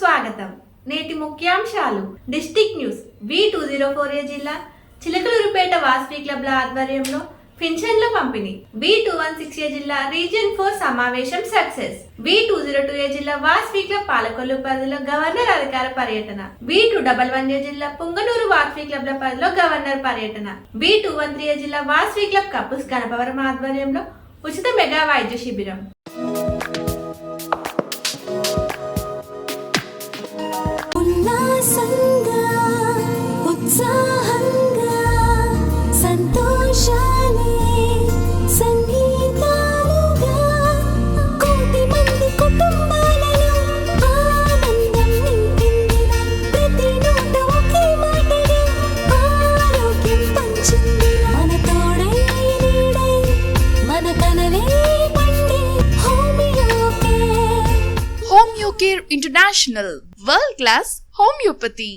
స్వాగతం. నేటి ముఖ్యాంశాలు. District news. V two zero four A జిల్లా చిలకలూరుపేట వాసవి క్లబ్ల ఆధ్వర్యంలో పింఛన్ల పంపిణీ. B two one six A జిల్లా రీజియన్ ఫోర్ సమావేశం success. V two zero two A జిల్లా వాసవి క్లబ్ పాలకొల్లు పరిధిలో గవర్నర్ అధికార పర్యటన. B two double one A జిల్లా పుంగనూరు వాసవి క్లబ్ల పరిధిలో గవర్నర్ పర్యటన. B two one three A జిల్లా వాసవి క్లబ్ కపుస్ గణపవరం ఆధ్వర్యంలో ఉచిత మెగా వైద్య శిబిరం. Homeocare International World Class Homeopathy.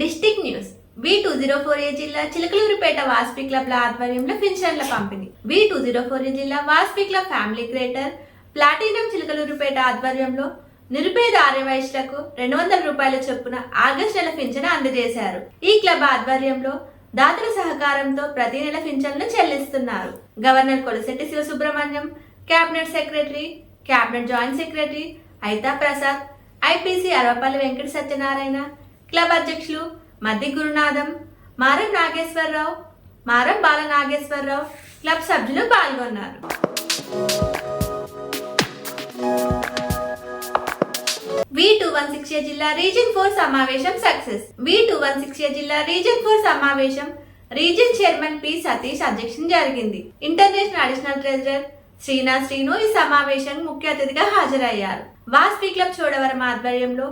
District news. B two zero four A జిల్లా చిలకలూరుపేట వాస్పి క్లబ్ల ఆధ్వర్యంలో పింఛన్ల పంపిణీ. B two zero four A జిల్లా Vasavi club family creator platinum Chilakaluripet ఆధ్వర్యంలో నిరుపేద ఆర్యవైశ్యులకు రెండు వందల రూపాయల చొప్పున ఆగస్టు నెల పింఛను అందజేశారు. ఈ క్లబ్ ఆధ్వర్యంలో దాతల సహకారంతో ప్రతి నెల పింఛన్లు చెల్లిస్తున్నారు. Governor Kolisetti Sivasubrahmanyam cabinet secretary cabinet joint secretary Aitha Prasad IPC Aravapalli Venkata Satyanarayana club అధ్యక్షులు మద్ది గురునాథం మారం నాగేశ్వరరావు మారం బాల నాగేశ్వరరావు క్లబ్ సభ్యులు పాల్గొన్నారు. V two one six A జిల్లా రీజన్ ఫోర్ సమావేశం success V two one six A జిల్లా రీజన్ ఫోర్ సమావేశం region chairman P Satish అధ్యక్షం జరిగింది. International additional treasurer Srinath Srinu ఈ సమావేశం ముఖ్య అతిథిగా హాజరయ్యారు. వాస్పీ క్లబ్ చోడవరం ఆధ్వర్యంలో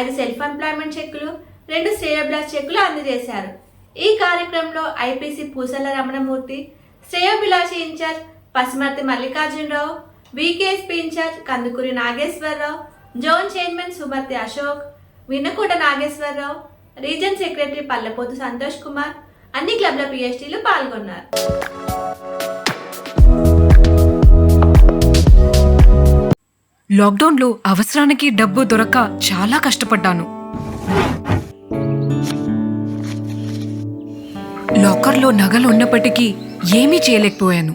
ఐదు సెల్ఫ్ ఎంప్లాయ్మెంట్ చెక్కులు రెండు శ్రేయబ్లాస్ చెక్కులు అందజేశారు. ఈ కార్యక్రమంలో ఐపీసీ పూసల రమణమూర్తి శ్రేయోభిలాషి incharge Pasumarthi Mallikarjuna Rao VKSP incharge Kandukuri Nageswara Rao zone chairman Sumarthi Ashok Vinakota Nageswara Rao region secretary Pallepothu Santosh Kumar అన్ని క్లబ్ల పిహెచ్డీలు పాల్గొన్నారు. లాక్డౌన్లో అవసరానికి డబ్బు దొరక్క చాలా కష్టపడ్డాను. లాకర్లో నగలు ఉన్నప్పటికీ ఏమీ చేయలేకపోయాను.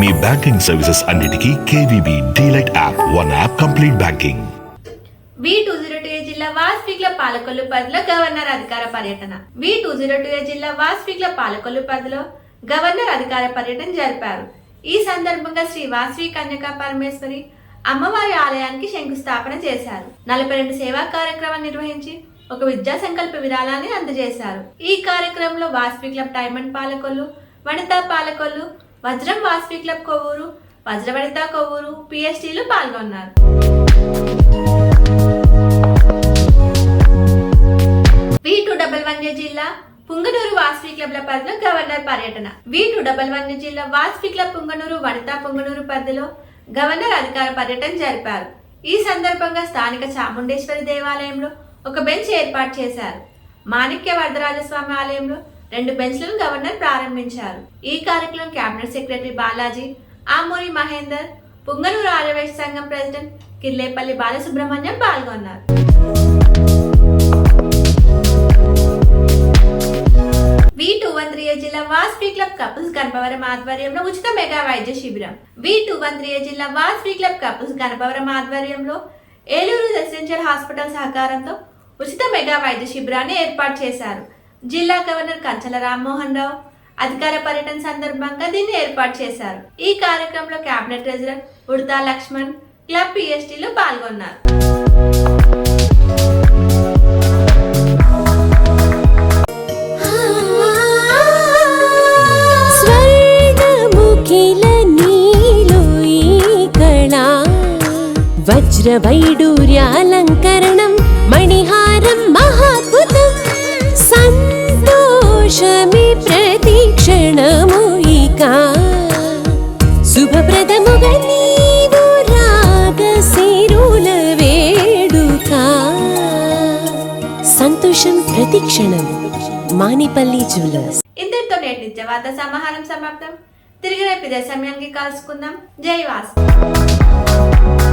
మీ బ్యాంకింగ్ సర్వీసెస్ అన్నిటికీ KVB DLite app one app complete banking. V two zero two A జిల్లా వాస్పిక్ల పాలకొల్లు పరిధిలో గవర్నర్ అధికార పర్యటన. V two zero two A జిల్లా వాస్పిక్ల పాలకొల్లు పరిధిలో గవర్నర్ అధికార పర్యటన జరిపారు. ఈ సందర్భంగా శ్రీ వాస్వి కన్యకా పరమేశ్వరి అమ్మవారి ఆలయానికి శంకుస్థాపన చేశారు. నలభై రెండు సేవా కార్యక్రమం నిర్వహించి ఒక విద్యా సంకల్ప విరాళాన్ని అందజేశారు. ఈ కార్యక్రమంలో Vasavi club diamond Palakollu Vanitha Palakollu Vajram Vasavi club Kovvur Vajravanitha Kovvur పిఎస్టీలు పాల్గొన్నారు. వి టూ డబల్ వన్ జిల్లా పుంగనూరు వాస్వి క్లబ్ల పరిధిలో గవర్నర్ పర్యటన. వి టూ డబల్ వన్ జిల్లా వాస్వి క్లబ్ పుంగనూరు వనితా పుంగనూరు పరిధిలో గవర్నర్ అధికార పర్యటన జరిపారు. ఈ సందర్భంగా స్థానిక చాముండేశ్వరి దేవాలయంలో ఒక బెంచ్ ఏర్పాటు చేశారు. మాణిక్య వరదరాజస్వామి ఆలయంలో రెండు బెంచ్లను గవర్నర్ ప్రారంభించారు. ఈ కార్యక్రమం కేబినెట్ సెక్రటరీ బాలాజీ ఆమూరి మహేందర్ పుంగనూరు ఆర్యవేశ సంఘం ప్రెసిడెంట్ కిర్లేపల్లి బాలసుబ్రహ్మణ్యం పాల్గొన్నారు. వి టూ వన్ త్రీ జిల్లా వాస్పీ క్లబ్ కపుల్స్ గణపవరం ఆధ్వర్యంలో ఉచిత మెగా వైద్య శిబిరం. వి టూ వన్ త్రీ జిల్లా వాస్పీ క్లబ్ కపుల్స్ గణపవరం ఆధ్వర్యంలో ఏలూరు రెసిడెన్షియల్ హాస్పిటల్ సహకారంతో ఉచిత మెగా వైద్య శిబిరాన్ని ఏర్పాటు చేశారు. జిల్లా గవర్నర్ కంచల రామ్మోహన్ రావు అధికార పర్యటన సందర్భంగా దీన్ని ఏర్పాటు చేశారు. ఈ కార్యక్రమంలో cabinet treasurer Udatha Laxman club పిఎస్టీలు పాల్గొన్నారు. స్వర్గముఖిల నీలో వజ్రవైడూర్యాలంకరణం మణిహారం మహాద్భుతం సంతోషమే ప్రతిక్షణము ఇక. శుభప్రదముగా నీవు రాగ వేడుక. సంతోషం ప్రతిక్షణం మానిపల్లి జ్యువెలర్స్. ఇంతటితో నేటి నిత్య వార్త సమాహారం సమాప్తం. తిరిగి రేపు ఇదే సమయానికి కలుసుకుందాం. జై వాసు.